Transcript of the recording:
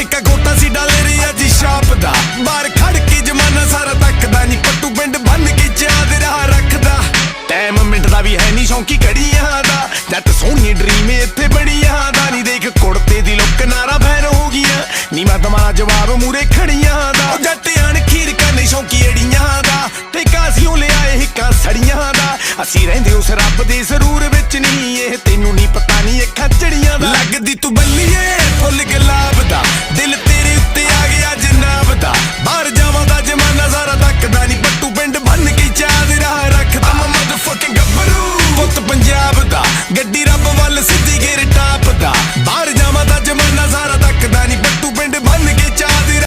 ਸਿੱਕਾ ਗੋਟਾ ਸੀ ਡਾਲਰ ਅੱਜ ਸ਼ਾਪ ਦਾ। ਬਾਹਰ ਖੜ ਕੇ ਜਮਾਨਾ ਸਾਰਾ ਤੱਕਦਾ ਨਹੀਂ ਪੱਟੂ ਪਿੰਡ ਬੰਨ ਕੇ ਚਾਦਰਾ ਰੱਖਦਾ। ਟਾਈਮ ਮਿੰਟ ਦਾ ਵੀ ਹੈ ਨਹੀਂ ਸ਼ੌਂਕੀ ਘੜੀਆਂ ਦਾ। ਜੱਟ ਸੋਹਣੀ ਡ੍ਰੀਮ ਇੱਥੇ ਬੜੀਆਂ ਦਾ। ਨਹੀਂ ਦੇਖ ਕੁੜਤੇ ਦੀ ਲੁੱਕ ਨਾਰਾ ਫੈਨ ਹੋ ਗਈਆਂ। ਨੀ ਮੈਂ ਤੁਹਾਡਾ ਜਵਾਬ ਮੂਰੇ ਖੜੀਆਂ ਦਾ। ਉਹ ਜੱਟ ਅਣਖੀਰ ਕਰਨੇ ਸ਼ੌਂਕੀ ਏੜੀਆਂ ਦਾ। ਤੇ ਕਾਸੀਓ ਲਿਆਏ ਹਿੱਕਾਂ ਸੜੀਆਂ ਦਾ। ਅਸੀਂ ਰਹਿੰਦੇ ਉਸ ਰੱਬ ਦੇ ਸਰੂਰ ਵਿੱਚ ਨਹੀਂ। ਇਹ ਤੈਨੂੰ ਨਹੀਂ ਪਤਾ ਨਹੀਂ ਅੱਖਾਂ ਚੜੀਆਂ ਦਾ। ਲੱਗਦੀ ਤੂੰ ਬੱਲੀਏ